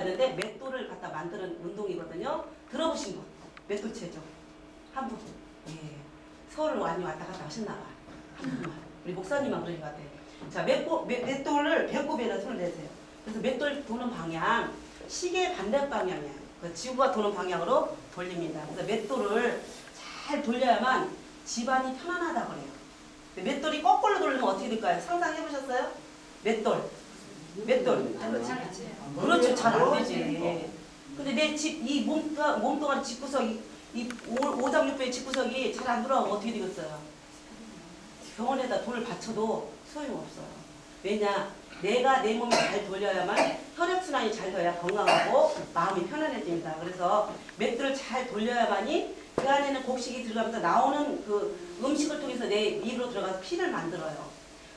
하는데 맷돌을 갖다 만드는 운동이거든요. 들어보신 분? 맷돌 체조. 한 분. 예. 서울 많이 왔다 갔다 하셨나 봐. 우리 목사님만 그러신 것 같아요. 자, 맷돌, 맷, 맷돌을 배꼽에다 손을 내세요. 그래서 맷돌 도는 방향, 시계 반대 방향이에요. 그 지구가 도는 방향으로 돌립니다. 그래서 맷돌을 잘 돌려야만 집안이 편안하다 그래요. 맷돌이 거꾸로 돌리면 어떻게 될까요? 상상해 보셨어요? 맷돌. 맷돌. 그렇죠. 잘 안 되지. 근데 내 집, 이 몸가, 몸뚱아리 집구석이, 이 오- 오장육부의 집구석이 잘 안 돌아가면 어떻게 되겠어요? 병원에다 돈을 바쳐도 소용없어요. 왜냐? 내가 내 몸이 잘 돌려야만 혈액순환이 잘 돼야 건강하고 마음이 편안해집니다. 그래서 맷돌을 잘 돌려야만이 그 안에는 곡식이 들어가면서 나오는 그 음식을 통해서 내 입으로 들어가서 피를 만들어요.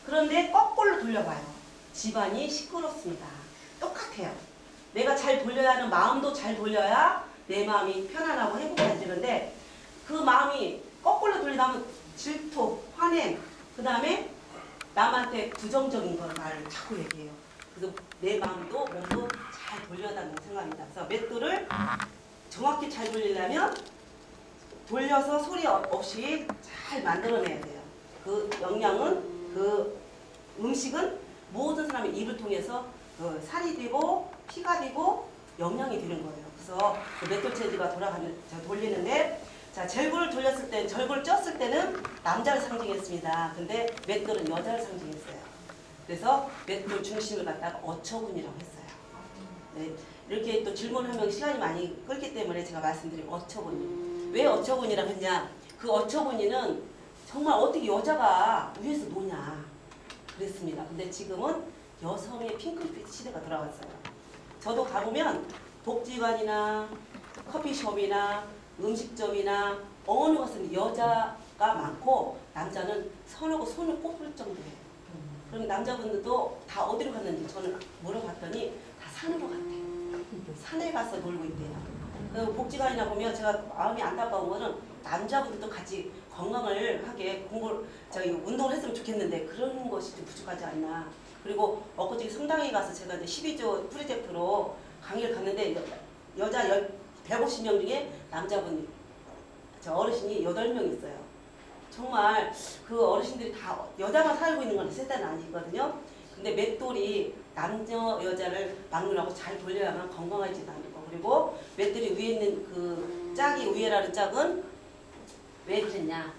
그런데 거꾸로 돌려봐요. 집안이 시끄럽습니다. 똑같아요. 내가 잘 돌려야 하는 마음도 잘 돌려야 내 마음이 편안하고 행복해지는데 그 마음이 거꾸로 돌리다면 질투, 화냄, 그 다음에 남한테 부정적인 걸 말을 자꾸 얘기해요. 그래서 내 마음도 몸도 잘 돌려야 한다는 생각입니다. 그래서 맷돌을 정확히 잘 돌리려면 돌려서 소리 없이 잘 만들어내야 돼요. 그 영양은 그 음식은 모든 사람의 입을 통해서 그 살이 되고 피가 되고 영양이 되는 거예요. 그래서 그 맷돌 체지가 돌아가는 저 돌리는데 자 절구를 돌렸을 때 절구를 쪘을 때는 남자를 상징했습니다. 근데 맷돌은 여자를 상징했어요. 그래서 맷돌 중심을 갖다가 어처군이라고 했어요. 네, 이렇게 또 질문하면 시간이 많이 끌기 때문에 제가 말씀드린 어처구니. 왜 어처구니라고 했냐? 그 어처구니는 정말 어떻게 여자가 위에서 노냐 그랬습니다. 근데 지금은 여성의 핑크빛 시대가 돌아왔어요. 저도 가보면 복지관이나 커피숍이나 음식점이나 어느 곳은 여자가 많고 남자는 선하고 손을 꼽을 정도예요. 그럼 남자분들도 다 어디로 갔는지 저는 물어봤더니 다 산으로 갔대요. 산에 가서 놀고 있대요. 그 복지관이나 보면 제가 마음이 안타까운 거는 남자분들도 같이 건강을 하게 공부를 저기 운동을 했으면 좋겠는데 그런 것이 좀 부족하지 않나. 그리고 엊그제 성당에 가서 제가 이제 12조 프로젝트로 강의를 갔는데 여- 여자 열- 150명 중에 남자분 저 어르신이 8명 있어요. 정말 그 어르신들이 다 여자만 살고 있는 건 세대는 아니거든요. 근데 맷돌이 남녀 여자를 막론하고 잘 돌려야만 건강해진다는 거. 그리고 맷돌이 위에 있는 그 짝이 위에라는 짝은 왜 그랬냐?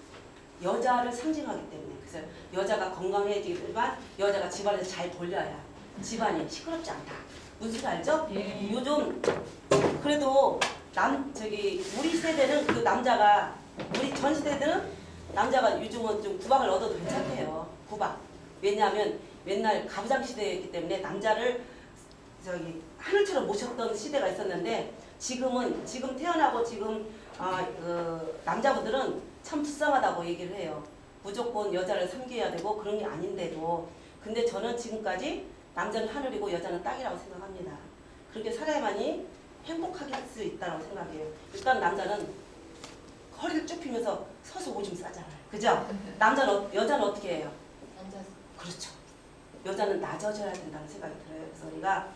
여자를 상징하기 때문에. 그래서 여자가 건강해지지만 여자가 집안에서 잘 돌려야 집안이 시끄럽지 않다. 무슨 소리 알죠? 예. 요즘 그래도 남 저기 우리 세대는 그 남자가 우리 전 세대는 남자가 요즘은 좀 구박을 얻어도 괜찮대요. 구박. 왜냐하면 맨날 가부장 시대였기 때문에 남자를 저기 하늘처럼 모셨던 시대가 있었는데 지금은 지금 태어나고 지금 아, 그 남자분들은 참 불쌍하다고 얘기를 해요. 무조건 여자를 섬겨야 되고 그런 게 아닌데도 근데 저는 지금까지 남자는 하늘이고 여자는 땅이라고 생각합니다. 그렇게 살아야만이 행복하게 할 수 있다고 생각해요. 일단 남자는 허리를 쭉 펴면서 서서 오줌 싸잖아요. 그죠? 남자는 어- 여자는 어떻게 해요? 앉아서. 그렇죠. 여자는 낮아져야 된다는 생각이 들어요. 그래서 우리가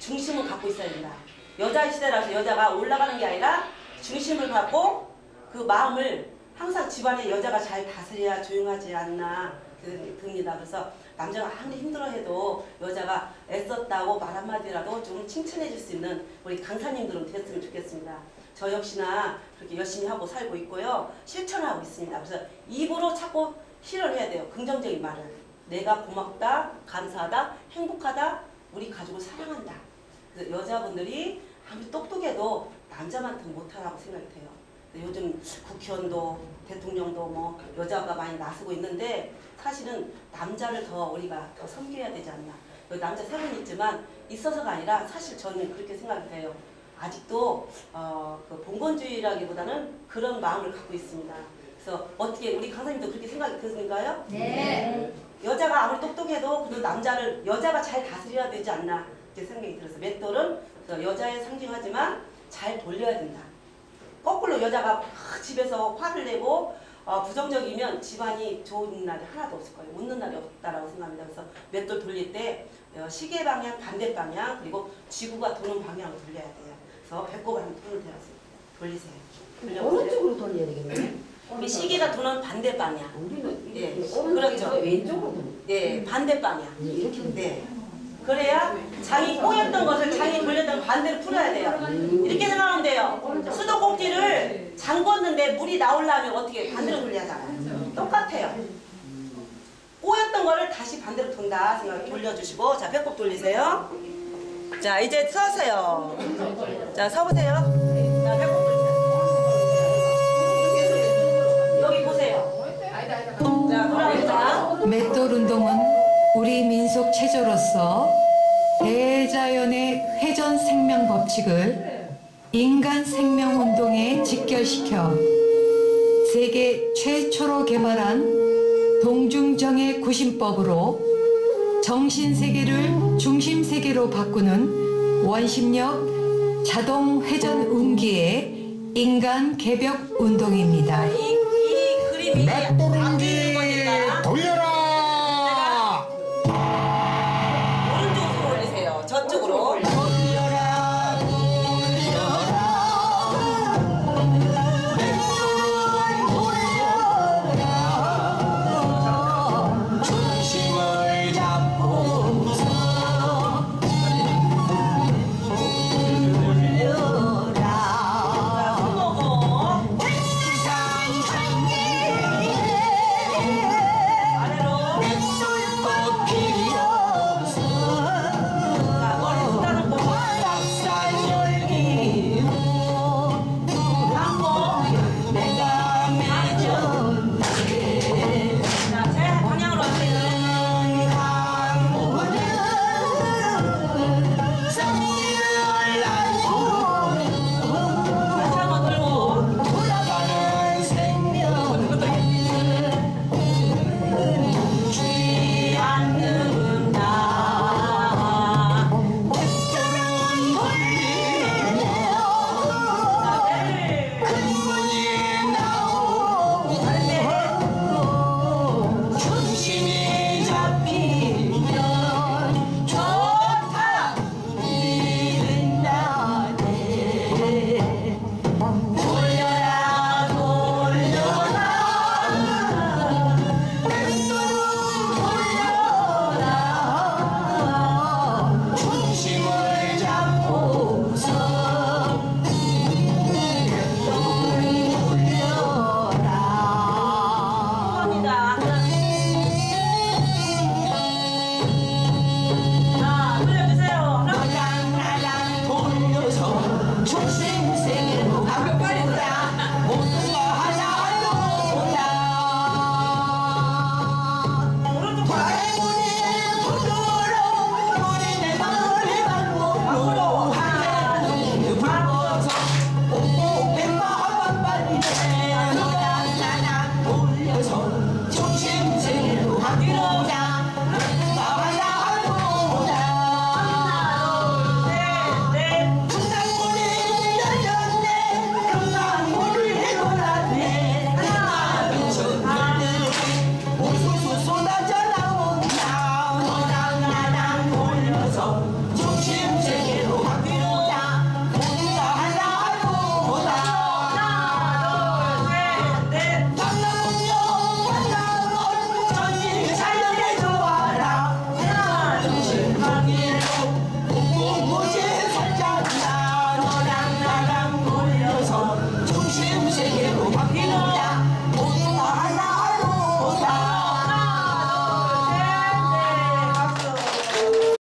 중심을 갖고 있어야 된다. 여자 시대라서 여자가 올라가는 게 아니라 중심을 갖고 그 마음을 항상 집안에 여자가 잘 다스려야 조용하지 않나 그- 듭니다. 그래서 남자가 아무리 힘들어해도 여자가 애썼다고 말 한마디라도 좀 칭찬해 줄 수 있는 우리 강사님들은 됐으면 좋겠습니다. 저 역시나 그렇게 열심히 하고 살고 있고요. 실천하고 있습니다. 그래서 입으로 자꾸 실을 해야 돼요. 긍정적인 말을. 내가 고맙다, 감사하다, 행복하다, 우리 가족을 사랑한다. 그래서 여자분들이 아무리 똑똑해도 남자만큼 돼요. 근데 요즘 국회의원도 대통령도 뭐 여자가 많이 나서고 있는데 사실은 남자를 더 우리가 더 섬겨야 되지 않나. 여기 남자 세분 있지만 있어서가 아니라 사실 저는 그렇게 생각이 돼요. 아직도 어, 그 봉건주의라기보다는 그런 마음을 갖고 있습니다. 그래서 어떻게 우리 강사님도 그렇게 생각이 드신가요? 네. 여자가 아무리 똑똑해도 그 남자를 여자가 잘 다스려야 되지 않나 이렇게 생각이 들어서 맷돌은 그 여자의 상징하지만 잘 돌려야 된다. 거꾸로 여자가 막 집에서 화를 내고 어, 부정적이면 집안이 좋은 날이 하나도 없을 거예요. 웃는 날이 없다라고 생각합니다. 그래서 맷돌 돌릴 때 어, 시계 방향, 반대 방향, 그리고 지구가 도는 방향으로 돌려야 돼요. 그래서 배꼽을 한번 손을 대라서 돌리세요. 어느 돌려보세요. 쪽으로 돌려야 되겠네? 이 시계가 도는 반대 방향. 우리는 예, 오른쪽에서 그렇죠. 왼쪽으로 돌려. 네, 반대 방향. 네, 이렇게 네. 그래야 장이 꼬였던 것을 장이 돌렸던 반대로 풀어야 돼요. 이렇게 생각하면 돼요. 수도 꼭지를 잠궜는데 물이 나오려면 어떻게 반대로 돌려야 하잖아요. 똑같아요. 꼬였던 거를 다시 반대로 돈다 생각 돌려주시고 자 배꼽 돌리세요. 자 이제 서세요. 자 서보세요. 자 배꼽 돌리세요. 여기 보세요. 자 돌아보자. 맷돌 운동은 우리 민속 체조로서 대자연의 회전 생명 법칙을 인간 생명 운동에 직결시켜 세계 최초로 개발한 동중정의 구심법으로 정신 세계를 중심 세계로 바꾸는 원심력 자동 회전 운기의 인간 개벽 운동입니다. 거니까 돌려라